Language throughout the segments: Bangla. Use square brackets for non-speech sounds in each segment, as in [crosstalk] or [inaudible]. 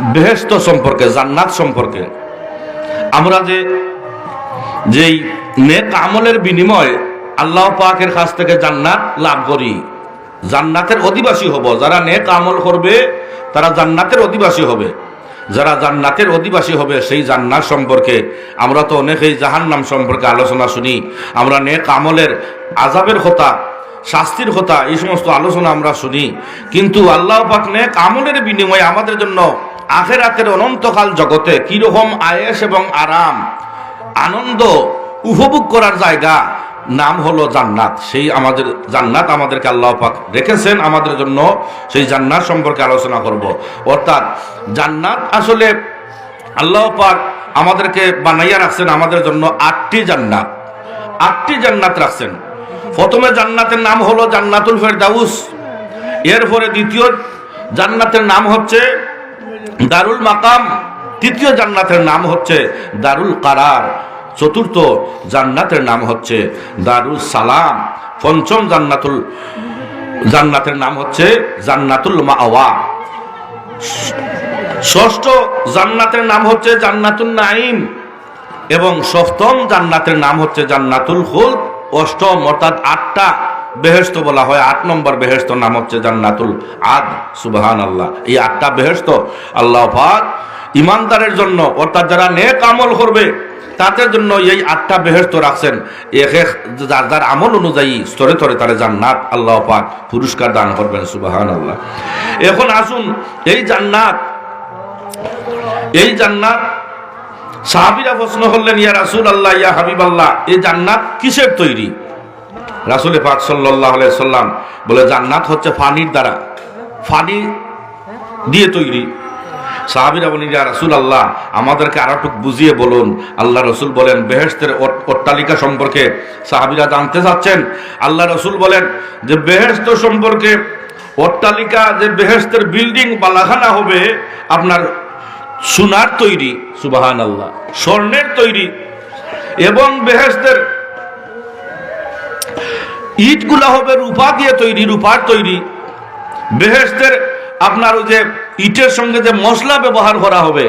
বেহেস্ত সম্পর্কে, জান্নাত সম্পর্কে। আমরা যে, যেই নেক আমলের বিনিময়ে আল্লাহ পাকের কাছ থেকে জান্নাত লাভ করি, জান্নাতের অধিবাসী হব। যারা নেক আমল করবে, তারা জান্নাতের অধিবাসী হবে। যারা জান্নাতের অধিবাসী হবে, সেই জান্নাত সম্পর্কে আমরা তো অনেকেই জাহান্নাম সম্পর্কে আলোচনা শুনি। আমরা নেক আমলের আজাবের কথা শাস্তির কথা, এই সমস্ত আলোচনা আমরা শুনি। কিন্তু আল্লাহ পাক নেক আমলের বিনিময়ে আমাদের জন্য আখেরাতের অনন্তকাল জগতে কীরকম আয়েস এবং আরাম, আনন্দ উপভোগ করার জায়গা, নাম হলো জান্নাত। সেই আমাদের জান্নাত আমাদেরকে আল্লাহ পাক রেখেছেন, আমাদের জন্য সেই জান্নাত সম্পর্কে আলোচনা করব। অর্থাৎ জান্নাত আসলে আল্লাহ পাক আমাদেরকে বানাইয়া রাখছেন, আমাদের জন্য আটটি জান্নাত। আটটি জান্নাত রাখছেন। প্রথমে জান্নাতের নাম হলো জান্নাতুল ফেরদাউস। এরপরে দ্বিতীয় জান্নাতের নাম হচ্ছে দারুল মাকাম। তৃতীয় জান্নাতের নাম হচ্ছে দারুল কারার। চতুর্থ জান্নাতের নাম হচ্ছে দারুল সালাম। পঞ্চম জান্নাতুল জান্নাতের নাম হচ্ছে জান্নাতুল মাওয়া। ষষ্ঠ জান্নাতের নাম হচ্ছে জান্নাতুল নাইম এবং সপ্তম জান্নাতের নাম হচ্ছে জান্নাতুল খুল অষ্টম অর্থাৎ আটটা বেহেস্ত বলা হয়। আট নম্বর বেহেস্ত নাম হচ্ছে জান্নাতুল আদ সুবাহান আল্লাহ এই আটটা বেহেস্ত আল্লাহ পাক ইমানদারের জন্য, অর্থাৎ যারা নেক আমল করবে, তাদের জন্য এই আটটা বেহেস্ত রাখছেন। এক এক যার যার আমল অনুযায়ী স্তরে স্তরে তারা জান্নাত আল্লাহ পাক পুরস্কার দান করবেন সুবাহান আল্লাহ এখন আসুন, এই জান্নাত এই জান্নাত সাহাবিরা প্রশ্ন করলেন, ইয়া রাসুল আল্লাহ ইয়া হাবিব আল্লাহ এ জান্নাত কিসের তৈরি? রাসুল পাক সাল্লাহ সাল্লাম বলে, জান্নাত হচ্ছে ফানির দ্বারা, ফানি দিয়ে তৈরি। সাহাবিরা বলেন, ইয়া রাসুল আল্লাহ আমাদেরকে আর একটু বুঝিয়ে বলুন। আল্লাহ রসুল বলেন বেহেস্তের অট্টালিকা সম্পর্কে সাহাবিরা জানতে চাচ্ছেন? আল্লাহ রসুল বলেন, যে বেহেস্ত সম্পর্কে অট্টালিকা, যে বেহেস্তের বিল্ডিং বালাখানা হবে, আপনার সোনার তৈরি সুবাহান আল্লাহ স্বর্ণের তৈরি। এবং বেহেস্তের ইটগুলা হবে রূপা দিয়ে তৈরি, রূপার তৈরি। বেহেস্তের আপনার ওই যে ইটের সঙ্গে যে মশলা ব্যবহার করা হবে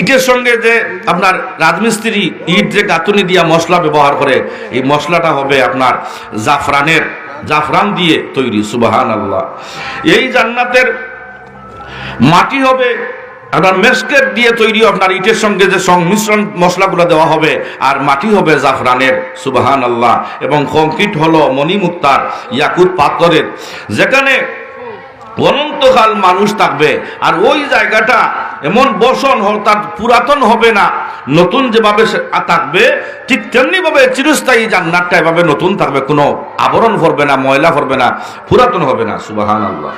ইটের সঙ্গে যে আপনার রাজমিস্ত্রি ইট যে গাঁথুনি দিয়া মশলা ব্যবহার করে, এই মশলাটা হবে আপনার জাফরানের, জাফরান দিয়ে তৈরি সুবাহান আল্লাহ এই জান্নাতের মাটি হবে আপনার মেসকেট দিয়ে তৈরি আপনার ইটের সঙ্গে যে সংমিশ্রণ মশলাগুলো দেওয়া হবে, আর মাটি হবে জাফরানের সুবাহান আল্লাহ এবং কংক্রিট হলো মণিমুক্তার ইয়াকুত পাথরের যেখানে অনন্তকাল মানুষ থাকবে, আর ওই জায়গাটা এমন বসন অর্থাৎ পুরাতন হবে না। নতুন যেভাবে থাকবে, ঠিক তেমনিভাবে চিরস্থায়ী জান্নাতটা এভাবে নতুন থাকবে, কোনো আবরণ ভরবে না, ময়লা ভরবে না, পুরাতন হবে না সুবাহান আল্লাহ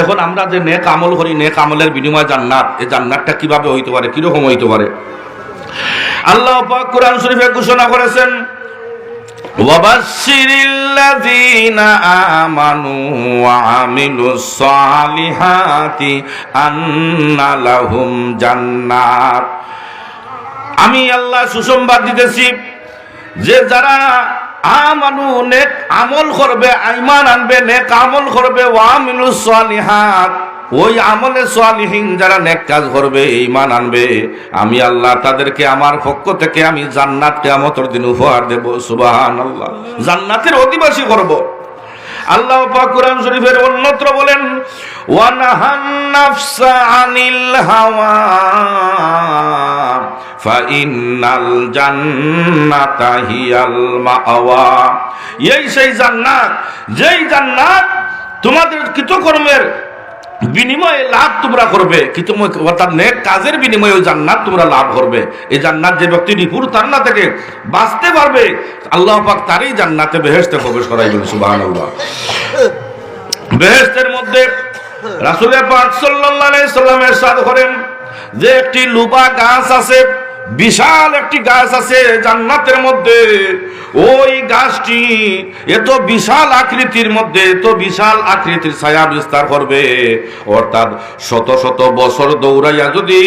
এখন আমরা যে নেক আমল করি নেক আমলের বিনিময় জান্নাত এই জান্নাতটা কিভাবে হইতে পারে কিরকম হইতে পারে আল্লাহ পাক কোরআন শরীফে ঘোষণা করেছেন وبشر الذين آمنوا وعملوا الصالحات أن لهم جنات আমি আল্লাহ সুসংবাদ দিতেছি যে যারা আমানু নেক আমল করবে আইমান আনবে, নেক আমল করবে ওয়ামিলু সালিহাত। ওই আমলে সালিহীন যারা নেক কাজ করবে ইমান আনবে, আমি আল্লাহ তাদেরকে আমার পক্ষ থেকে আমি জান্নাত কিয়ামতের দিন উপহার দেব, সুবহানাল্লাহ। জান্নাতের অধিবাসী করব। আল্লাহ পাক কোরআন শরীফের অন্যত্র বলেন ওয়ানাহান নাফসা আনিল হাওয়া। ফাইনাল জান্নাতা হিয়াল মাআওয়া এই সেই জান্নাত, যেই জান্নাত তোমাদের কৃতকর্মের বিনিময়ে লাভ তোমরা করবে কিন্তু অর্থাৎ নেক কাজের বিনিময়ে ওই জান্নাত তোমরা লাভ করবে। এই জান্নাত যে ব্যক্তি নিপুর তার না থেকে বাঁচতে পারবে, আল্লাহ পাক তারই জান্নাতে বেহেশতে প্রবেশ করাইবেন সুবহানাল্লাহ। বেহেশতের মধ্যে রাসূলের পাক সাল্লাল্লাহু আলাইহি সাল্লাম ইরশাদ করেন যে একটি লুবা গাছ আছে বিশাল একটি গাছ আছে জান্নাতের মধ্যে। ওই গাছটি এত বিশাল আকৃতির মধ্যে, এত বিশাল আকৃতির ছায়া বিস্তার করবে। অর্থাৎ শত শত বছর দৌড়াইয়া যদি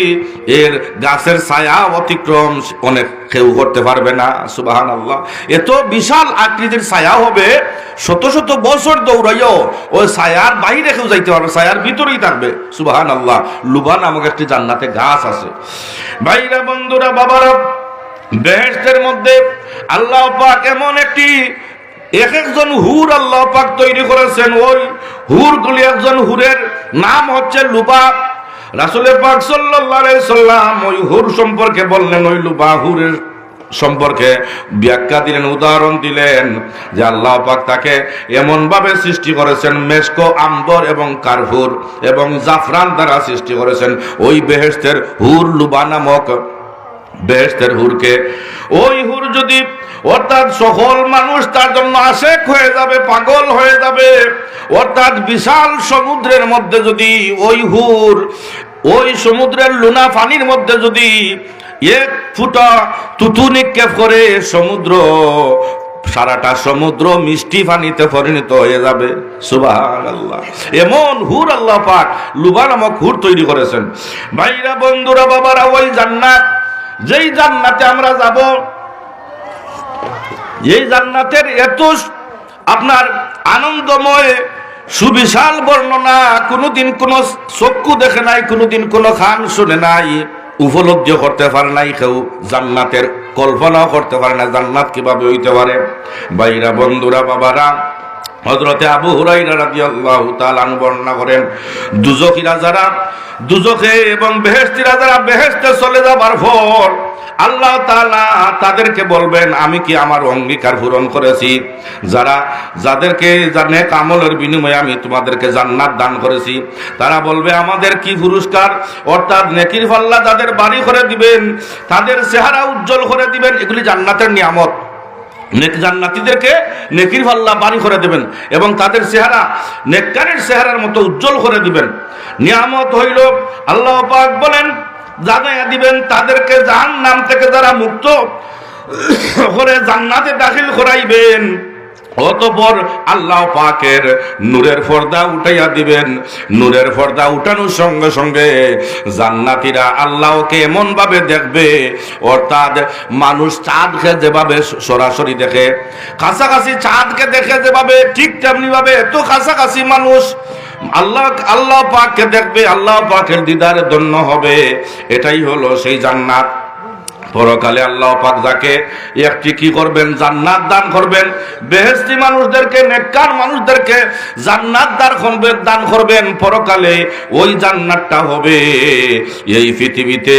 এর গাছের ছায়া অতিক্রম অনেক কেউ করতে পারবে না সুবাহান আল্লাহ এত বিশাল আকৃতির ছায়া হবে, শত শত বছর দৌড়াইও ওই ছায়ার বাইরে কেউ যাইতে পারবে, ছায়ার ভিতরেই থাকবে সুবাহান আল্লাহ লুবা নামক একটি জান্নাতে গাছ আছে। ভাইরা বন্ধুরা বাবারা বেহেস্তের মধ্যে আল্লাহ পাক এমন একটি এক একজন হুর আল্লাহ পাক তৈরি করেছেন। ওই একজন হুরের নাম হচ্ছে রাসুলের পাক সাল্লাম ওই হুর সম্পর্কে বললেন, ওই লুবা হুরের সম্পর্কে ব্যাখ্যা দিলেন, উদাহরণ দিলেন যে আল্লাহ পাক তাকে এমন ভাবে সৃষ্টি করেছেন মেসকো আম্বর এবং কারহুর এবং জাফরান দ্বারা সৃষ্টি করেছেন। ওই বেহেস্তের হুর লুবা নামক বেহেস্তের হুরকে। ওই হুর যদি অর্থাৎ সকল মানুষ তার জন্য আশেক হয়ে যাবে, পাগল হয়ে যাবে, অর্থাৎ বিশাল সমুদ্রের মধ্যে যদি ওই হুর, ওই সমুদ্রের লুনা পানির মধ্যে যদি এক ফুটা তুতু নিক্ষেপ করে, সমুদ্র, সারাটা সমুদ্র মিষ্টি পানিতে পরিণত হয়ে যাবে। সুবাহ এমন হুর আল্লাহ পাক লুবা নামক হুর তৈরি করেছেন। ভাইরা, বন্ধুরা, বাবারা, ওই জান্নাত যেই জান্নাতে আমরা যাব, এই জান্নাতের এত আপনার আনন্দময়, সুবিশাল বর্ণনা কোনোদিন কোনো চক্ষু দেখে নাই, কোনোদিন কোনো খান শুনে নাই, উপলব্ধি করতে পারে নাই, কেউ জান্নাতের কল্পনাও করতে পারে না, জান্নাত কীভাবে হইতে পারে? বাইরা বন্ধুরা, বাবারা হজরতে আবু হুরাইরা রাদিয়াল্লাহু বর্ণনা করেন, দুজকিরা যারা, দুজকে এবং বেহেশতিরা যারা বেহেশতে চলে যাবার পর আল্লাহ তাদেরকে বলবেন, আমি কি আমার অঙ্গীকার পূরণ করেছি? যারা, যাদেরকে জানে কামলের বিনিময়ে আমি তোমাদেরকে জান্নাত দান করেছি, তারা বলবে, আমাদের কি পুরস্কার? অর্থাৎ নেকির পাল্লা যাদের বাড়ি করে দিবেন, তাদের চেহারা উজ্জ্বল করে দিবেন, এগুলি জান্নাতের নিয়ামত। নেক জান্নাতীদেরকে নেকির ভাল্লা বাড়ি করে দেবেন এবং তাদের চেহারা নেককারের চেহারার মতো উজ্জ্বল করে দিবেন। নিয়ামত হইল, আল্লাহ পাক বলেন জানাইয়া দিবেন তাদেরকে জাহান নাম থেকে যারা মুক্ত [coughs] করে জান্নাতে দাখিল করাইবেন। অতপর আল্লাহ পাকের নূরের পর্দা উঠাইয়া দিবেন। নূরের পর্দা উঠানোর সঙ্গে সঙ্গে জান্নাতীরা আল্লাহকে এমন ভাবে দেখবে। অর্থাৎ মানুষ চাঁদকে যেভাবে সরাসরি দেখে, কাছাকাছি চাঁদকে দেখে যেভাবে, ঠিক তেমনি ভাবে এত কাছাকাছি মানুষ আল্লাহ আল্লাহ পাককে দেখবে, আল্লাহ পাকের দিদারে ধন্য হবে। এটাই হলো সেই জান্নাত। পরকালে আল্লাহ পাক যাকে একটি কি করবেন? জান্নাত দান করবেন। বেহেস্তি মানুষদেরকে, নেককার মানুষদেরকে জান্নাত দান করবেন দান করবেন। পরকালে ওই জান্নাতটা হবে। এই পৃথিবীতে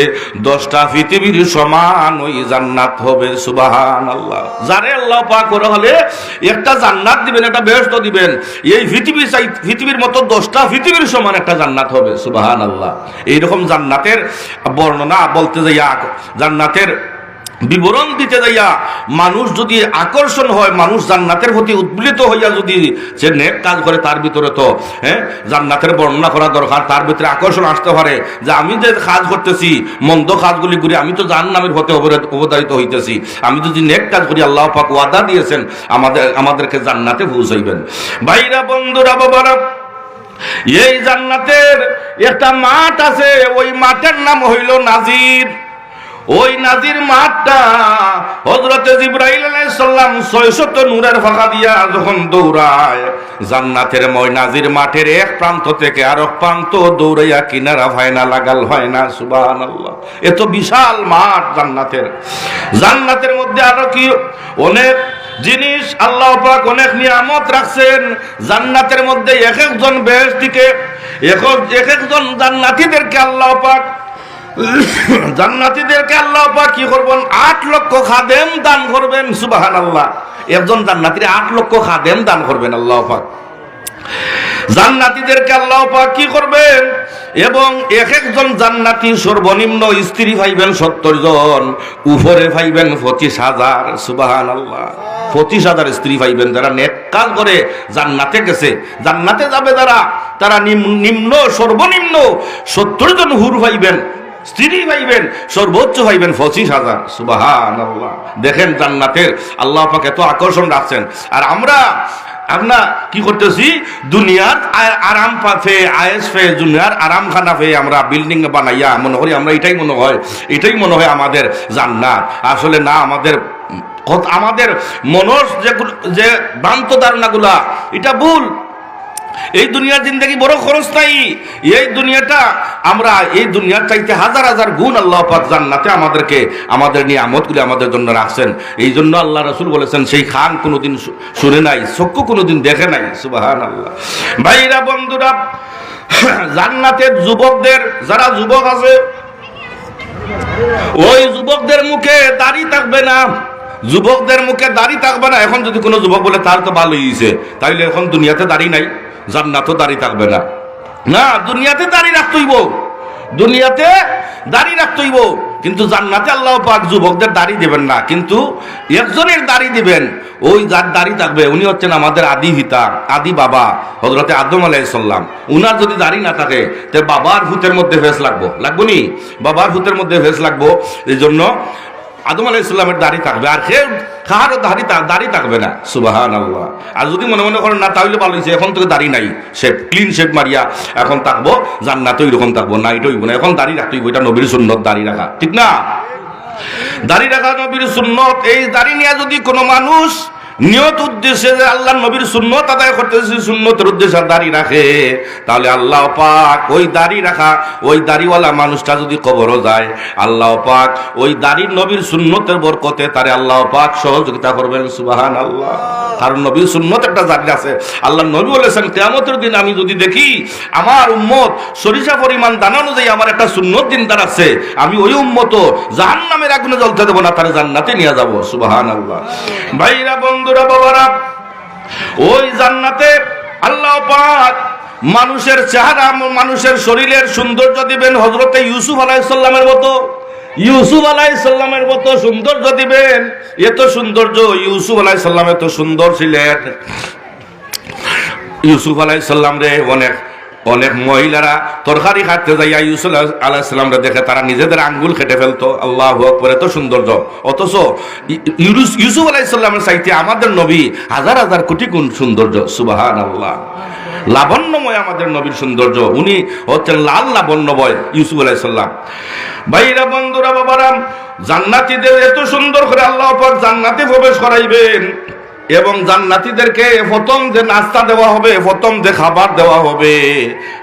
দশটা পৃথিবীর সমান ওই জান্নাত হবে সুবাহান আল্লাহ যারে আল্লাহ পাক করে হলে একটা জান্নাত দিবেন, একটা বেহেস্ত দিবেন। এই পৃথিবী চাই, পৃথিবীর মতো দশটা পৃথিবীর সমান একটা জান্নাত হবে সুবাহান আল্লাহ এইরকম জান্নাতের বর্ণনা বলতে যাইয়া জান্নাতের বিবরণ দিতে যাইয়া মানুষ যদি আকর্ষণ হয়, মানুষ জান্নাতের প্রতি উদ্বলিত হইয়া যদি সে নেক কাজ করে, তার ভিতরে তো হ্যাঁ জান্নাতের বর্ণনা করা দরকার, তার ভিতরে আকর্ষণ আসতে পারে যে আমি যে কাজ করতেছি, মন্দ কাজগুলি করি আমি তো জান নামের হতে অবতারিত হইতেছি। আমি যদি নেক কাজ করি, আল্লাহ পাক ওয়াদা দিয়েছেন, আমাদের আমাদেরকে জান্নাতে পৌঁছাইবেন ভাইরা, বন্ধুরা, বাবারা, এই জান্নাতের একটা মাঠ আছে, ওই মাঠের নাম হইল নাজির। ওই নাজির মাঠটা হজরতে জিব্রাইল আলাইসাল্লাম ছয়শত নূরের ফাঁকা দিয়া যখন দৌড়ায়, জান্নাতের মই নাজির মাঠের এক প্রান্ত থেকে আর এক প্রান্ত দৌড়াইয়া কিনারা হয় না লাগাল হয় না সুবান আল্লাহ এত বিশাল মাঠ জান্নাতের। জান্নাতের মধ্যে আরও কি? অনেক জিনিস আল্লাহ পাক অনেক নিয়ামত রাখছেন। জান্নাতের মধ্যে এক একজন বেহেশতিকে এক এক একজন জান্নাতিদেরকে আল্লাহ পাক জান্নাতীদেরকে আল্লাহ পাক কি করবেন? আট লক্ষ খাদেম দান করবেন সুবাহান আল্লাহ একজন জান্নাতীর আট লক্ষ খাদেম দান করবেন আল্লাহ পাক। জান্নাতীদেরকে আল্লাহ পাক কি করবেন? এবং এক একজন জান্নাতি সর্বনিম্ন স্ত্রী পাইবেন সত্তর জন, উপরে পাইবেন পঁচিশ হাজার সুবাহান আল্লাহ পঁচিশ হাজার স্ত্রী পাইবেন যারা নেক কাজ করে জান্নাতে গেছে। জান্নাতে যাবে যারা, তারা নিম্ন সর্বনিম্ন সত্তর জন হুর পাইবেন স্ত্রী পাইবেন সর্বোচ্চ পাইবেন পঁচিশ হাজার। সুবাহান দেখেন জান্নাতের আল্লাহ পাক এত আকর্ষণ রাখছেন। আর আমরা আমরা কি করতেছি? দুনিয়ার আরাম পা- ফে আয়েস ফে, দুনিয়ার আরাম খানা ফে আমরা বিল্ডিং বানাইয়া মনে করি আমরা এটাই মনে হয়, এটাই মনে হয় আমাদের জান্নাত। আসলে না, আমাদের আমাদের মনস যেগুলো যে ভ্রান্ত ধারণাগুলা, এটা ভুল। এই দুনিয়ার জিন্দগি বড় খরচ নাই। এই দুনিয়াটা আমরা এই দুনিয়ার চাইতে হাজার হাজার গুণ আল্লাহ পাক জান্নাতে আমাদেরকে, আমাদের নিয়ামতগুলি আমাদের জন্য রাখছেন। এই জন্য আল্লাহ রসুল বলেছেন, সেই খান কোনোদিন শুনে নাই, চক্ষু কোনোদিন দেখে নাই। সুবাহান আল্লাহ ভাইরা, বন্ধুরা, জান্নাতের যুবকদের, যারা যুবক আছে, ওই যুবকদের মুখে দাড়ি থাকবে না। যুবকদের মুখে দাড়ি থাকবে না। এখন যদি কোনো যুবক বলে তার তো ভালো হয়েছে তাইলে এখন দুনিয়াতে দাড়ি নাই। জান্নাতও দাড়ি থাকবে না। না, দুনিয়াতে দাড়ি রাখতেইব। দুনিয়াতে দাড়ি রাখতেইব। কিন্তু জান্নাতে আল্লাহ পাক যুবকদের দাড়ি দিবেন না। কিন্তু একজনের দাড়ি দিবেন, ওই যার দাড়ি থাকবে, উনি হচ্ছেন আমাদের আদি পিতা আদি বাবা হজরতে আদম আলাইসাল্লাম উনার যদি দাড়ি না থাকে, তে বাবার ভূতের মধ্যে ফেস লাগবো। লাগবো নি? বাবার ভূতের মধ্যে ফেস লাগবো। এই জন্য আদম আলাহ ইসলামের দাড়ি থাকবে, আর সে কাহারও দাড়ি দাড়ি থাকবে না। সুবাহান আল্লাহ আর যদি মনে মনে করেন, না, তাহলে ভালো হয়েছে, এখন থেকে দাড়ি নাই। শেপ ক্লিন শেপ মারিয়া এখন থাকব যার জান্নাত এরকম থাকব না এটা হইব না। এখন দাড়ি রাখতে হইব, এটা নবীর সুন্নত, দাড়ি রাখা। ঠিক না? দাড়ি রাখা নবীর সুন্নত, এই দাড়ি নিয়ে যদি কোনো মানুষ নিয়ত উদ্দেশ্যে যে আল্লাহ নবীর সুন্নত আদায় করতেছে সুন্নতের উদ্দেশ্যে দাড়ি রাখে, তাহলে আল্লাহ পাক ওই দাড়ি রাখা, ওই দাড়িওয়ালা মানুষটা যদি কবরও যায়, আল্লাহ পাক ওই দাড়ির নবীর সুন্নতের বরকতে তারে আল্লাহ পাক সহযোগিতা করবেন সুবাহান আল্লাহ কারণ নবীর সুন্নত একটা দাড়ি আছে। আল্লাহ নবী বলেছেন, কেয়ামতের দিন আমি যদি দেখি আমার উম্মত সরিষা পরিমাণ দানা অনুযায়ী আমার একটা সুন্নত দিনদার আছে, আমি ওই উম্মত জাহান নামের আগুনে জ্বলতে দেবো না, তার জান্নাতে নিয়ে যাব সুবাহান আল্লাহ ভাইরা বন্ধুরা, বাবারা, ওই জান্নাতে আল্লাহ পাক মানুষের চেহারা, মানুষের শরীরের সৌন্দর্য দিবেন। হজরতে ইউসুফ আলাইসাল্লামের মতো, ইউসুফ আলাইসাল্লামের মতো সৌন্দর্য দিবেন। এত সৌন্দর্য, ইউসুফ আলাইসাল্লাম এত সুন্দর ছিলেন। ইউসুফ আলাইসাল্লাম রে, অনেক অনেক মহিলারা, তরকারি খাটতে যাইয়া ইউসুফ আলাইসাল্লামরা দেখে তারা নিজেদের আঙ্গুল খেটে ফেলতো। আল্লাহ আকবর, এত সৌন্দর্য। অথচ ইউসুফ আলাইসাল্লামের চাইতে আমাদের নবী হাজার হাজার কোটি গুণ সৌন্দর্য সুবাহান আল্লাহ লাবণ্যময় আমাদের নবীর সৌন্দর্য। উনি হচ্ছেন লাল লাবণ্যময় ইউসুফ আলাইসাল্লাম ভাইরা, বন্ধুরা বাবারাম জান্নাতীদের এত সুন্দর করে আল্লাহ পাক জান্নাতে প্রবেশ করাইবেন। এবং জান্নাতীদেরকে প্রথম যে নাস্তা দেওয়া হবে প্রথম যে খাবার দেওয়া হবে।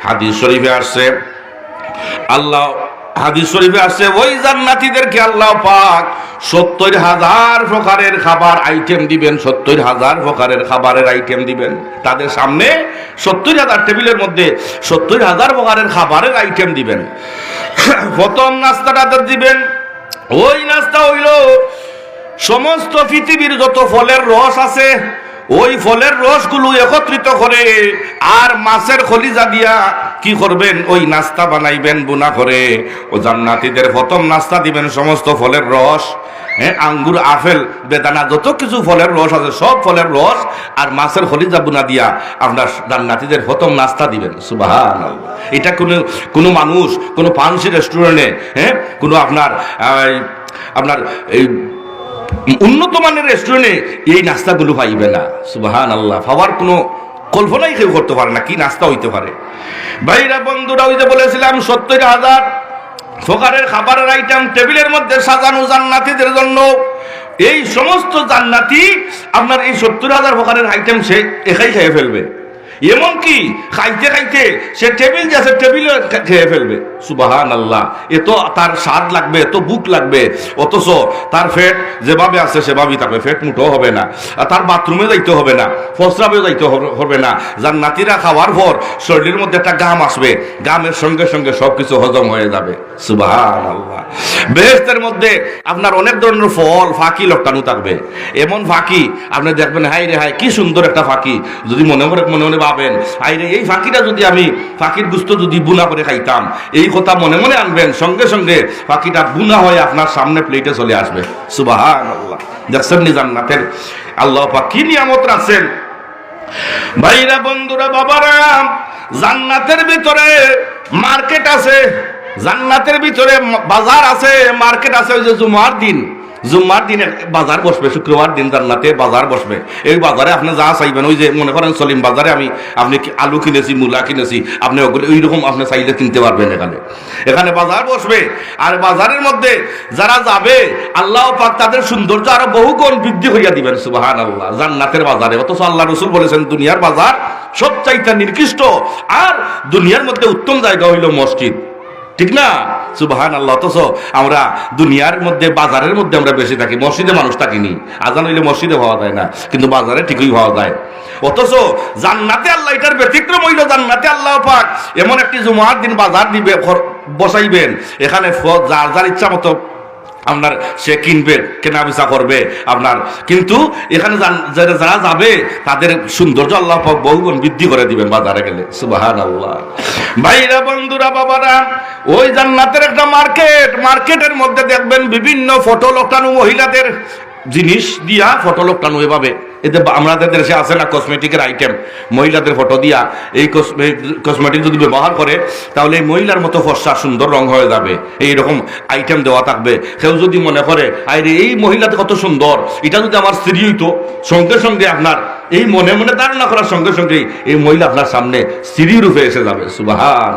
হাদিস শরীফে আসছে, আল্লাহ, হাদিস শরীফে আসছে, ওই জান্নাতীদেরকে আল্লাহ পাক সত্তর হাজার প্রকারের খাবার আইটেম দিবেন, সত্তর হাজার প্রকারের খাবারের আইটেম দিবেন। তাদের সামনে সত্তর হাজার টেবিলের মধ্যে সত্তর হাজার প্রকারের খাবারের আইটেম দিবেন। প্রথম নাস্তা তাদের দিবেন। ওই নাস্তা হইল সমস্ত পৃথিবীর যত ফলের রস আছে, ওই ফলের রসগুলো একত্রিত করে আর মাছের খলিজা দিয়া কি করবেন? ওই নাস্তা বানাইবেন বুনা করে। ও জান্নাতীদের প্রথম নাস্তা দিবেন সমস্ত ফলের রস। হ্যাঁ আঙ্গুর, আপেল, বেদানা, যত কিছু ফলের রস আছে, সব ফলের রস আর মাছের খলিজা বুনা দিয়া আপনার জান্নাতীদের প্রথম নাস্তা দিবেন। সুবাহান এটা কোনো কোনো মানুষ, কোনো পানসি রেস্টুরেন্টে হ্যাঁ কোনো আপনার আপনার এই উন্নত মানের রেস্টুরেন্টে এই নাস্তাগুলো পাইবে না। সুবাহান আল্লাহ পাওয়ার কোনো কল্পনাই কেউ করতে পারে না। কি নাস্তা হইতে পারে? ভাইরা, বন্ধুরা, ওই যে বলেছিলাম, সত্তর হাজার ফোকারের খাবারের আইটেম টেবিলের মধ্যে সাজানো জান্নাতিদের জন্য। এই সমস্ত জান্নাতি আপনার এই সত্তর হাজার ফোকারের আইটেম সে একাই খেয়ে ফেলবে। এমনকি খাইতে খাইতে সে টেবিল যে আছে, টেবিল খেয়ে ফেলবে। সুবাহান আল্লাহ এত তার স্বাদ লাগবে এত বুক লাগবে। অথচ তার ফেট যেভাবে আছে, সেভাবেই থাকবে। ফেট মুঠো হবে না। আর তার বাথরুমে যাইতে হবে না, ফসরাবেও যাইতে হবে- না। যার নাতিরা খাওয়ার পর শরীরের মধ্যে একটা গাম আসবে। গামের সঙ্গে সঙ্গে সবকিছু হজম হয়ে যাবে। সুবাহান আল্লাহ বেহেস্তের মধ্যে আপনার অনেক ধরনের ফল, ফাঁকি লটকানো থাকবে। এমন ফাঁকি আপনি দেখবেন হাই রে হাই কি সুন্দর একটা ফাঁকি। যদি মনে করে মনে মনে ভাবেন হাই রে এই ফাঁকিটা যদি আমি, ফাঁকির গুস্ত যদি বুনা করে খাইতাম, এই কথা মনে মনে আনবেন, সঙ্গে সঙ্গে ফাঁকিটা বুনা হয়ে আপনার সামনে প্লেটে চলে আসবে। সুবাহান আল্লাহ দেখছেন নি জান্নাতের? আল্লাহ কি নিয়ামত রাখছেন? ভাইরা, বন্ধুরা, বাবারা, জান্নাতের ভিতরে মার্কেট আছে, জান্নাতের ভিতরে বাজার আছে, মার্কেট আছে ওই যে জুমার দিন। জুম্মার দিন বাজার বসবে, শুক্রবার দিন জান্নাতে বাজার বসবে। এই বাজারে আপনি যা চাইবেন, ওই যে মনে করেন সলিম বাজারে আমি, আপনি আলু কিনেছি, মূলা কিনেছি, আপনি ওগুলো ওই রকম আপনি চাইলে কিনতে পারবেন এখানে। এখানে বাজার বসবে। আর বাজারের মধ্যে যারা যাবে, আল্লাহ পাক তাদের সৌন্দর্য আরও বহু গুণ বৃদ্ধি হইয়া দিবেন সুবাহান আল্লাহ জান্নাতের বাজারে, অথচ আল্লাহ রসুল বলেছেন, দুনিয়ার বাজার সব চাইতে নির্কৃষ্ট আর দুনিয়ার মধ্যে উত্তম জায়গা হইল মসজিদ। ঠিক না সুবাহান আল্লাহ অথচ আমরা দুনিয়ার মধ্যে, বাজারের মধ্যে আমরা বেশি থাকি, মসজিদে মানুষ থাকিনি। আজান হইলে মসজিদে হওয়া যায় না, কিন্তু বাজারে ঠিকই হওয়া যায়। অথচ জান্নাতে আল্লাহ এটার ব্যতিক্রম হইল, জান্নাতে আল্লাহ পাক এমন একটি জুমার দিন বাজার দিবে বসাইবেন, এখানে যার যার ইচ্ছা মতো আপনার সে কিনবে কেনা বেচা করবে আপনার। কিন্তু এখানে যারা যাবে, তাদের সৌন্দর্য আল্লাহ বহুগুণ বৃদ্ধি করে দিবেন বাজারে গেলে। সুবাহান আল্লাহ ভাইরা, বন্ধুরা, বাবারা, ওই জান্নাতের একটা মার্কেট, মার্কেটের মধ্যে দেখবেন বিভিন্ন ফটো লোকানু মহিলাদের জিনিস দিয়া ফটো লোকটানো এভাবে। এতে আমাদের দেশে আছে না কসমেটিকের আইটেম মহিলাদের ফটো দিয়া এই কসমেটিক যদি ব্যবহার করে, তাহলে এই মহিলার মতো ফর্সা সুন্দর রং হয়ে যাবে। এইরকম আইটেম দেওয়া থাকবে। কেউ যদি মনে করে আরে এই মহিলাতে কত সুন্দর। এটা যদি আমার স্ত্রী হইতো, সঙ্গে সঙ্গে আপনার এই মনে মনে ধারণা করার সঙ্গে সঙ্গে এই মহিলা আপনার সামনে স্ত্রী রূপে এসে যাবে। সুবাহান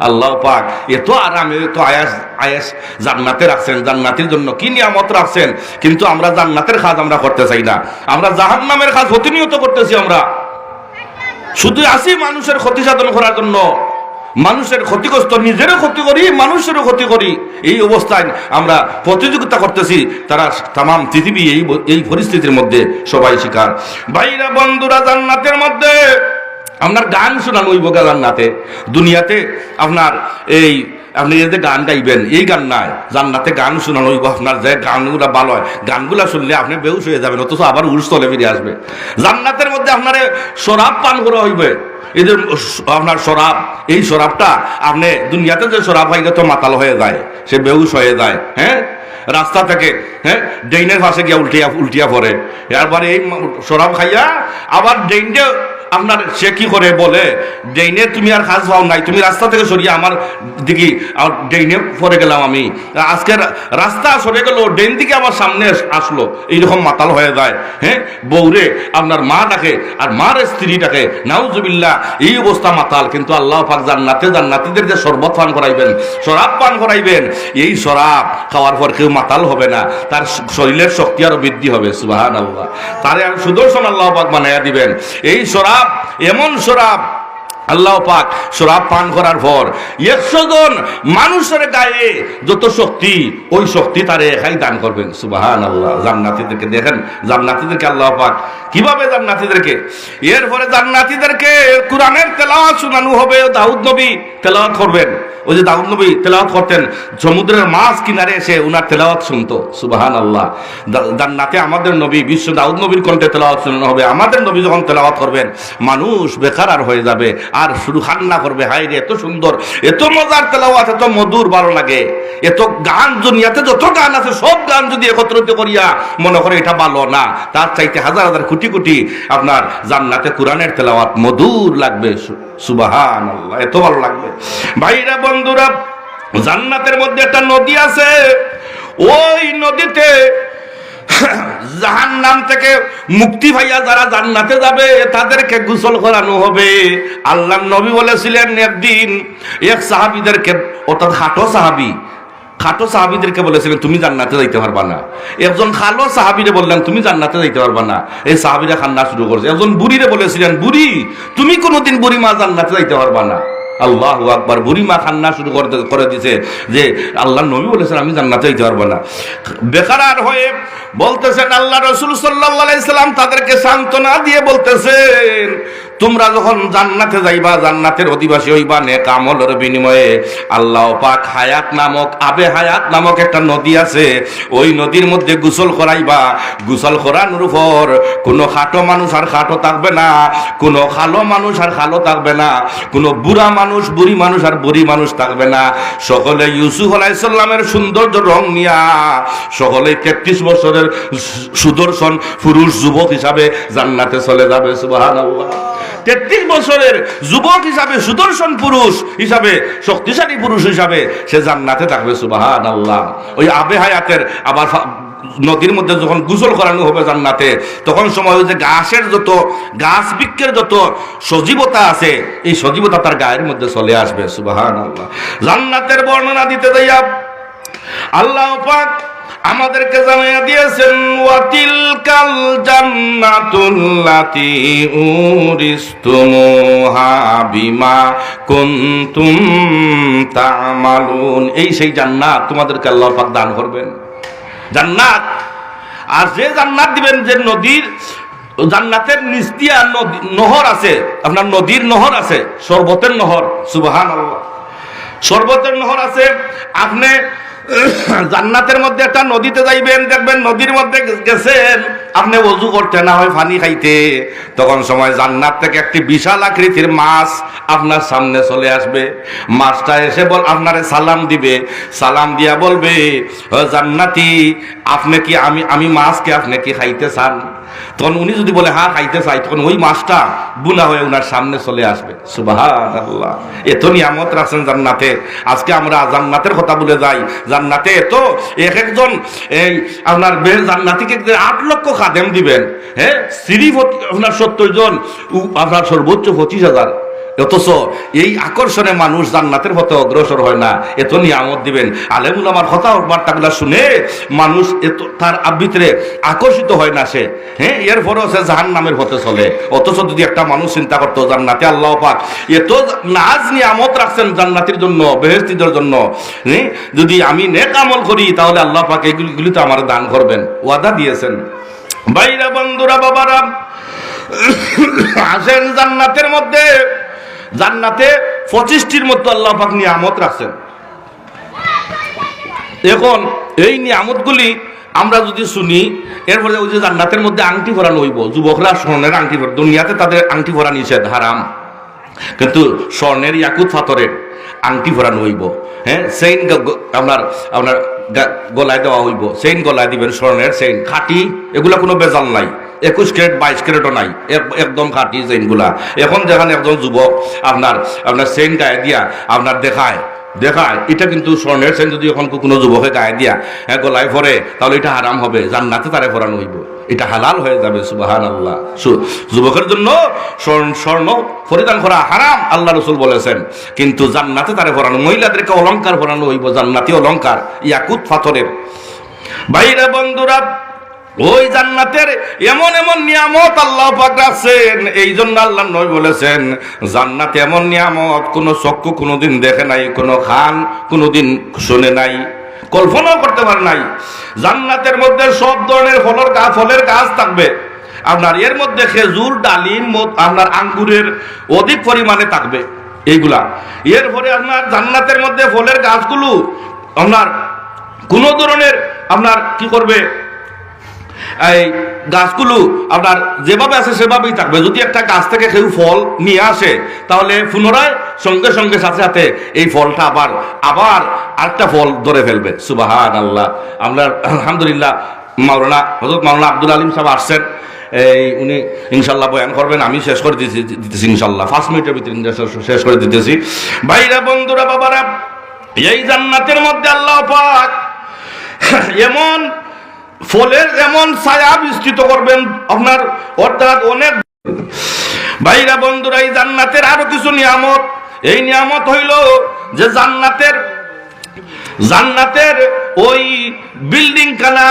আল্লাহ পাক। এত আরামে এত আয়াস আয়াস জান্নাতে রাখছেন। জান্নাতের জন্য কি নিয়ামত রাখছেন? কিন্তু আমরা জান্নাতের কাজ আমরা করতে চাই না। আমরা জাহান নামের কাজ প্রতিনিয়ত করতেছি আমরা। শুধু আসি মানুষের ক্ষতি সাধন করার জন্য। মানুষের ক্ষতিগ্রস্ত, নিজেরও ক্ষতি করি, মানুষেরও ক্ষতি করি। এই অবস্থায় আমরা প্রতিযোগিতা করতেছি। তারা তাম পৃথিবী এই এই পরিস্থিতির মধ্যে সবাই শিকার। ভাইরা, বন্ধুরা, জান্নাতের মধ্যে আপনার গান শোনানো ওই বোকা জান্নাতে। দুনিয়াতে আপনার এই, আপনি যে গান গাইবেন, এই গান নাই। জান্নাতে গান শোনানো আপনার যে গানগুলা ভালো হয়, গানগুলা শুনলে আপনি বেউস হয়ে যাবেন, অথচ আবার উড়স তলে ফিরে আসবে। জান্নাতের মধ্যে আপনার শরাব পান করা হইবে। যে আপনার শরাব, এই শরাবটা আপনি দুনিয়াতে যে শরাব খাইলে তো মাতাল হয়ে যায়, সে বেউস হয়ে যায় হ্যাঁ? রাস্তা থেকে হ্যাঁ? ডেইনের পাশে গিয়া উল্টিয়া উল্টিয়া পড়ে। এরপরে এই শরাব খাইয়া আবার ডেইনটা আপনার সে কি করে বলে? ডেইনে তুমি আর কাজ পাও নাই, তুমি রাস্তা থেকে সরিয়ে আমার দিকে ডেইনে পরে গেলাম আমি। আজকে রাস্তা সরে গেল ডেইন দিকে আমার সামনে আসলো। এইরকম মাতাল হয়ে যায় হ্যাঁ? বৌরে আপনার মা ডাকে, আর মার স্ত্রী ডাকে নাউজুবিল্লাহ, এই অবস্থা মাতাল। কিন্তু আল্লাহ পাক জান্নাতে জান্নাতীদের যে শরবত পান করাইবেন, শরাব পান করাইবেন, এই শরাব খাওয়ার পর কেউ মাতাল হবে না। তার শরীরের শক্তি আরও বৃদ্ধি হবে আল্লাহ তারে আর সুদর্শন আল্লাহ পাক বানাইয়া দিবেন। এই শরাব এমন শরাব আল্লাহ পাক শরাব পান করার পর একশো জন মানুষের গায়ে যত শক্তি, ওই শক্তি তারে একাই দান করবেন। সুবাহান আল্লাহ জান্নাতীদেরকে দেখেন, জান্নাতীদেরকে আল্লাহ পাক কীভাবে জান্নাতীদেরকে? এরপরে জান্নাতীদেরকে কোরআনের তেলাওয়াত শোনানো হবে। দাউদ নবী তেলাওয়াত করবেন। ওই যে দাউদ নবী তেলাওয়াত করতেন, সমুদ্রের মাছ কিনারে এসে উনার তেলাওয়াত শুনতো। সুবাহান আল্লাহ জান্নাতে আমাদের নবী, বিশ্ব দাউদ নবীর কণ্ঠে তেলাওয়াত শোনানো হবে। আমাদের নবী যখন তেলাওয়াত করবেন, মানুষ বেকার আর হয়ে যাবে। আর শুধু কান্না করবে হাই রে, এত সুন্দর, এত মজার তেলাওয়াত, এত মধুর, ভালো লাগে। এত গান দুনিয়াতে যত গান আছে, সব গান যদি একত্রিত করিয়া মনে করে এটা ভালো না, তার চাইতে হাজার হাজার কোটি কোটি আপনার জান্নাতে কোরআনের তেলাওয়াত মধুর লাগবে সুবাহান আল্লাহ এত ভালো লাগবে। ভাইরা, বন্ধুরা, জান্নাতের মধ্যে একটা নদী আছে, ওই নদীতে [coughs] জাহান নাম থেকে মুক্তি ভাইয়া যারা জান্নাতে যাবে, তাদেরকে গোসল করানো হবে। আল্লাহ নবী বলেছিলেন, একদিন এক সাহাবিদেরকে, অর্থাৎ হাটো সাহাবি, খাটো সাহাবিদেরকে বলেছিলেন, তুমি জান্নাতে যাইতে পারবা না। একজন খালো সাহাবিরে বললেন, তুমি জান্নাতে যাইতে পারবা না। এই সাহাবিরা খান্না শুরু করছে। একজন বুড়িরে বলেছিলেন, বুড়ি, তুমি কোনোদিন বুড়ি মা জান্নাতে যাইতে পারবা না। আল্লাহ আকবার বুড়িমা খান্না শুরু করতে করে দিছে যে আল্লাহ নবী বলেছেন, আমি জান্নাতে যাইতে পারব না। বেকার হয়ে বলতেছেন, আল্লাহ রসুল সাল্লাহ সাল্লাম তাদেরকে সান্ত্বনা দিয়ে বলতেছেন তোমরা যখন জান্নাতে যাইবা, জান্নাতের অধিবাসী হইবা, নেক আমলের বিনিময়ে আল্লাহ পাক হায়াত নামক আবে হায়াত নামক একটা নদী আছে, ওই নদীর মধ্যে গোসল করাইবা। গোসল করানোর উপর কোনো খাটো মানুষ আর খাটো থাকবে না, কোনো খালো মানুষ আর খালো থাকবে না, কোনো বুড়া মানুষ, বুড়ি মানুষ আর বুড়ি মানুষ থাকবে না। সকলে ইউসুফ আলাইসাল্লামের সৌন্দর্য রং নিয়া, সকলে তেত্রিশ বছরের সুদর্শন পুরুষ, যুবক হিসাবে জান্নাতে চলে যাবে সুবাহ তেত্রিশ বছরের যুবক হিসাবে, সুদর্শন পুরুষ হিসাবে, শক্তিশালী পুরুষ হিসাবে সে জান্নাতে থাকবে সুবাহান আল্লাহ ওই আবে হায়াতের আবার নদীর মধ্যে যখন গুসল করানো হবে জান্নাতে, তখন সময় যে গাছের যত গাছ বৃক্ষের যত সজীবতা আছে, এই সজীবতা তার গায়ের মধ্যে চলে আসবে সুবাহান আল্লাহ জান্নাতের বর্ণনা দিতে যাইয়া আল্লাহ পাক আমাদেরকে জানিয়ে দিয়েছেন ওয়াতিল কাল জান্নাতুল্লাতি উরিস্তুমুহা বিমা কুনতুম তামালুন। এই সেই জান্নাত তোমাদেরকে আল্লাহ পাক দান করবেন। জান্নাত। আর যে জান্নাত দিবেন, যে নদীর, জান্নাতের নিচ দিয়া নহর আছে, আপনার নদীর নহর আছে শরবতের নহর সুবহান আল্লাহ শরবতের নহর আছে, আপনি জান্নাতের মধ্যে একটা নদীতে যাইবেন, দেখবেন নদীর মধ্যে গেছেন। আপনি অজু করতে না হয় পানি খাইতে। তখন সময় জান্নাত থেকে একটি বিশাল আকৃতির মাছ আপনার সামনে চলে আসবে। মাছটা এসে বল আপনারে সালাম দিবে। সালাম দিয়া বলবে, "ও জান্নাতি, আপনি কি আমি আমি মাছকে আপনি কি খাইতে চান? তখন উনি যদি বলে হ্যাঁ খাইতে চাই, তখন ওই মাছটা বুনা হয়ে উনার সামনে চলে আসবে। এত নিয়ামত রাখছেন জান্নাতে। আজকে আমরা জান্নাতের কথা বলে যাই। জান্নাতে এত এক একজন এই আপনার জান্নাতিকে আট লক্ষ খাদেম দিবেন হ্যাঁ? সিরিফ আপনার সত্তর জন, আপনার সর্বোচ্চ পঁচিশ হাজার। অথচ এই আকর্ষণে মানুষ জান্নাতের পথে অগ্রসর হয় না। এত নিয়ামত দিবেন। আলেমুল আমার কথা বার্তাগুলা শুনে মানুষ এত তার ভিতরে আকর্ষিত হয় না সে। হ্যাঁ এরপরেও সে জাহান নামের পথে চলে। অথচ যদি একটা মানুষ চিন্তা করতো, জান্নাতে আল্লাহ পাক এত নাজ নিয়ামত রাখছেন জান্নাতির জন্য বেহেস্তিদের জন্য হ্যাঁ যদি আমি নেক আমল করি, তাহলে আল্লাহ পাক এগুলি তো আমার দান করবেন। ওয়াদা দিয়েছেন। বাইরা বন্ধুরা, বাবারা, আসেন জান্নাতের মধ্যে। জান্নাতে পঁচিশটির মতো আল্লাহ পাক নিয়ামত রাখছেন। এখন এই নিয়ামতগুলি আমরা যদি শুনি, এরপরে ওই যে জান্নাতের মধ্যে আংটি ভরানো হইব যুবকরা স্বর্ণের আংটি ভরা দুনিয়াতে তাদের আংটি ভরা নিষেধ, হারাম। কিন্তু স্বর্ণের ইয়াকুত পাথরের আংটি ভরানো হইব হ্যাঁ গ- আপনার আপনার গলায় দেওয়া হইব। চেইন গলায় দিবেন স্বর্ণের চেইন খাঁটি, এগুলা কোনো বেজাল নাই। একুশ ক্যারেট, বাইশ ক্যারেটও নাই। এক- একদম খাঁটি চেইনগুলা এখন যেখানে একজন যুবক আপনার আপনার চেইন গায়ে দিয়া আপনার দেখায়। দেখায়, এটা কিন্তু স্বর্ণের চেন যদি এখন কোনো যুবকে গায়ে দিয়া হ্যাঁ গলায় পরে, তাহলে এটা আরাম হবে। জান্নাতে তারে পরানো হইব। এটা হালাল হয়ে যাবে সুবাহান আল্লাহ যুবকের জন্য স্বর্ণ পরিধান করা হারাম, আল্লাহ রসুল বলেছেন। কিন্তু জান্নাতে তারে পরানো মহিলাদেরকে অলংকার পরানো হইব, জান্নাতি অলংকার, ইয়াকুত পাথরের। বাইরে বন্ধুরা, ওই জান্নাতের এমন এমন নিয়ামত আল্লাহ রাখছেন এই জন্য আল্লাহ নয় বলেছেন, জান্নাত এমন নিয়ামত কোনো চক্ষু কোনোদিন দেখে নাই, কোনো খান কোনোদিন শুনে নাই। কল্পনাও করতে পারে নাই। জান্নাতের মধ্যে সব ধরনের ফলের গাছ ফলের গাছ থাকবে। আপনার এর মধ্যে খেজুর, ডালিম আপনার আঙ্গুরের অধিক পরিমাণে থাকবে এইগুলা। এরপরে আপনার জান্নাতের মধ্যে ফলের গাছগুলো, আপনার কোনো ধরনের আপনার কি করবে? এই গাছগুলো আপনার যেভাবে আছে সেভাবেই থাকবে। যদি একটা গাছ থেকে কেউ ফল নিয়ে আসে, তাহলে পুনরায় সঙ্গে সঙ্গে সাথে সাথে এই ফলটা আবার আবার আরেকটা ফল ধরে ফেলবে। সুবাহান আল্লাহ আমরা আলহামদুলিল্লাহ মাওলানা হজরত মাওলানা আব্দুল আলিম সাহেব আসছেন। এই উনি ইনশাল্লাহ বয়ান করবেন, আমি শেষ করে দিতেছি দিতেছি ইনশাল্লাহ। ফার্স্ট মিনিটের ভিতরে শেষ করে দিতেছি। ভাইরা, বন্ধুরা, বাবারা, এই জান্নাতের মধ্যে আল্লাহ পাক এমন ফলের এমন ছায়া বিস্তৃত করবেন, আপনার অর্থাৎ অনেক ভাইরা বন্ধুরা, এই জান্নাতের আরও কিছু নিয়ামত। এই নিয়ামত হইল যে জান্নাতের জান্নাতের ওই বিল্ডিং খানা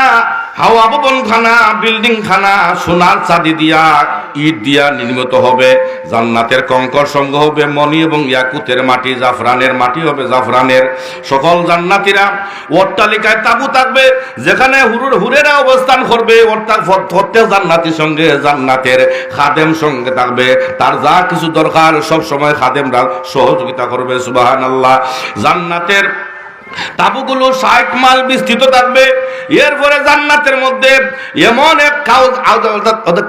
হাওয়া ভবন খানা বিল্ডিং খানা সোনার চাঁদি দিয়া, ইট দিয়া নির্মিত হবে। জান্নাতের কঙ্কর সঙ্গ হবে মণি এবং ইয়াকুতের মাটি, জাফরানের মাটি হবে জাফরানের। সকল জান্নাতিরা অট্টালিকায় তাবু থাকবে, যেখানে হুরুর হুরেরা অবস্থান করবে। অর্থাৎ প্রত্যেক জান্নাতির সঙ্গে জান্নাতের খাদেম সঙ্গে থাকবে। তার যা কিছু দরকার সব সময় খাদেমরা সহযোগিতা করবে সুবাহান আল্লাহ জান্নাতের তাবুগুলো ষাট মাইল বিস্তৃত থাকবে। এরপরে জান্নাতের মধ্যে এমন এক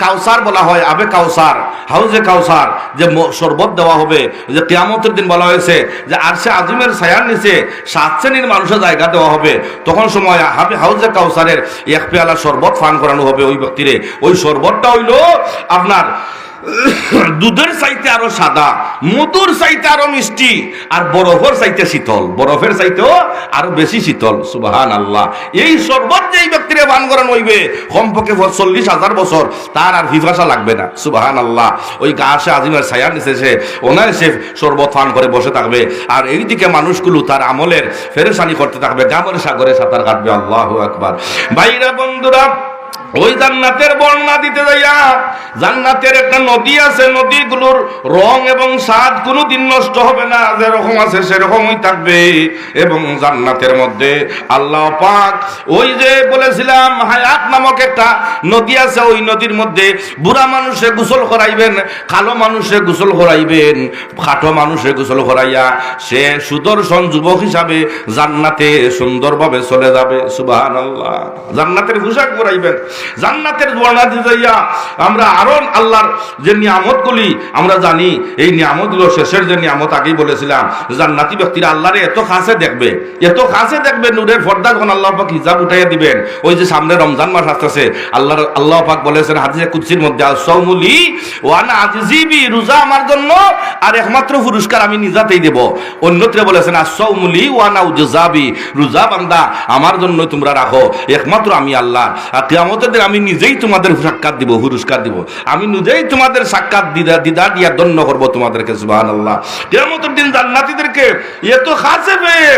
কাউসার বলা হয়, আবে কাউসার, হাউজে কাউসার, যে শরবত দেওয়া হবে, যে কিয়ামতের দিন বলা হয়েছে, যে আরশে আজিমের ছায়ার নিচে সাত শ্রেণির মানুষের জায়গা দেওয়া হবে। তখন সময় হাবে হাউজে কাউসারের এক পেয়ালা শরবত ফান করানো হবে ওই ব্যক্তিরে। ওই শরবতটা হইল আপনার দুধের চাইতে আরও সাদা, মধুর চাইতে আরও মিষ্টি, আর বরফের চাইতে শীতল। বরফের চাইতেও আরও বেশি শীতল সুবাহান আল্লাহ এই শরবত যেই ব্যক্তিরে পান করানো হইবে কমপক্ষে চল্লিশ হাজার বছর, তার আর ভিভাসা লাগবে না সুবাহান আল্লাহ ওই গাছে আজিমের ছায়া নিচে সে ওনার সে শরবত পান করে বসে থাকবে, আর এইদিকে মানুষগুলো তার আমলের ফেরেশানি করতে থাকবে, গামর সাগরে সাঁতার কাটবে, আল্লাহ আকবার। বাইরা বন্ধুরা ওই জান্নাতের বর্ণনা দিতে যাইয়া জান্নাতের একটা নদী আছে, নদীগুলোর রং এবং স্বাদ কোনোদিন নষ্ট হবে না, যেরকম আছে সেরকমই থাকবে। এবং জান্নাতের মধ্যে আল্লাহ পাক ওই যে বলেছিলাম, হায়াত নামক একটা নদী আছে, ওই নদীর মধ্যে বুড়া মানুষে গোসল করাইবেন, কালো মানুষে গোসল করাইবেন, খাটো মানুষে গোসল করাইয়া সে সুদর্শন যুবক হিসাবে জান্নাতে সুন্দরভাবে চলে যাবে সুবাহান আল্লাহ জান্নাতের পোশাক পরাইবেন। জান্নাতের বর্ণা দিতে যাইয়া আমরা আরও আল্লাহর যে নিয়ামত গুলি আমরা জানি, এই নিয়ামতগুলো শেষের যে নিয়ামত আগেই বলেছিলাম, জান্নাতি ব্যক্তিরা আল্লাহরে এত কাছে দেখবে, এত কাছে দেখবে, নূরের পর্দা যখন আল্লাহ পাক হিজাব উঠাইয়া দিবেন, ওই যে সামনে রমজান মাস আসতেছে, আল্লাহর, আল্লাহ পাক বলেছেন হাদিসে কুদসির মধ্যে সৌমুলি ওয়ানা আজিজিবি রোজা আমার জন্য, আর একমাত্র পুরস্কার আমি নিজাতেই দেব। অন্যত্রে বলেছেন আসৌমুলি ওয়ানা উজাবি রোজা বান্দা আমার জন্য তোমরা রাখো, একমাত্র আমি আল্লাহ। আর কিয়ামতের দিন আমি নিজেই তোমাদের সাক্ষাৎ দিব, পুরস্কার দিব। আমি নিজেই তোমাদের সাক্ষাৎ দিদা দিদা দিয়া দন্য করব তোমাদেরকে সুবাহ আল্লাহ কেমন দিন জান্নাতিদেরকে এত খাসে পেয়ে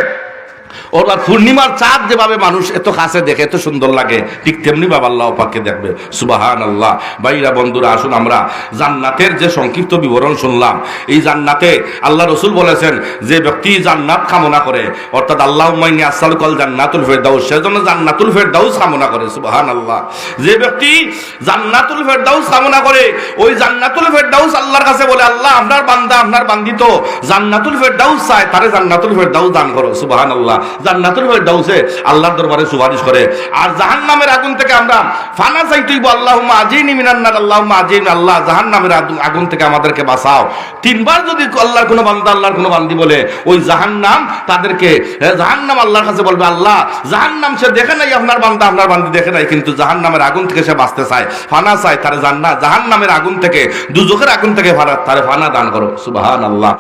ওরা পূর্ণিমার চাঁদ যেভাবে মানুষ এত কাছে দেখে, এত সুন্দর লাগে, ঠিক তেমনি বাবা আল্লাহ পাকে দেখবে। সুবাহান আল্লাহ বাইরা বন্ধুরা, আসুন আমরা জান্নাতের যে সংক্ষিপ্ত বিবরণ শুনলাম, এই জান্নাতে আল্লাহ রসুল বলেছেন, যে ব্যক্তি জান্নাত কামনা করে, অর্থাৎ আল্লাহ মাইনি আসাল কল জান্নাতুল ফেরদাউস, সেজন্য জান্নাতুল ফেরদাউস কামনা করে সুবাহান আল্লাহ যে ব্যক্তি জান্নাতুল ফেরদাউস কামনা করে, ওই জান্নাতুল ফেরদাউস আল্লাহর কাছে বলে, আল্লাহ, আপনার বান্দা, আপনার বান্দিত জান্নাতুল ফেরদাউস চায়, তারে জান্নাতুল ফেরদাউস দান করো সুবাহান আল্লাহ জান্নাতুল ফেরদাউসে আল্লাহর দরবারে সুপারিশ করে। আর জাহান্নামের আগুন থেকে আমরা ফানা চাইতেইব আল্লাহুম্মা আজিনি মিনান্নার আল্লাহুম্মা আজিন আল্লাহ জাহান্নামের আগুন- থেকে আমাদেরকে বাঁচাও। তিনবার যদি আল্লাহর কোনো বান্দা, আল্লাহর কোনো বান্দি বলে, ওই জাহান্নাম তাদেরকে জাহান্নাম আল্লাহর কাছে বলবে, আল্লাহ, জাহান্নাম সে দেখে নাই, আপনার বান্দা, আপনার বান্দি দেখে নাই, কিন্তু জাহান্নামের আগুন থেকে সে বাঁচতে চায়, ফানা চায়, তারে জান্না জাহান্নামের আগুন থেকে, দুজকের আগুন থেকে ফারা তারে ফানা দান করো। সুবহানাল্লাহ।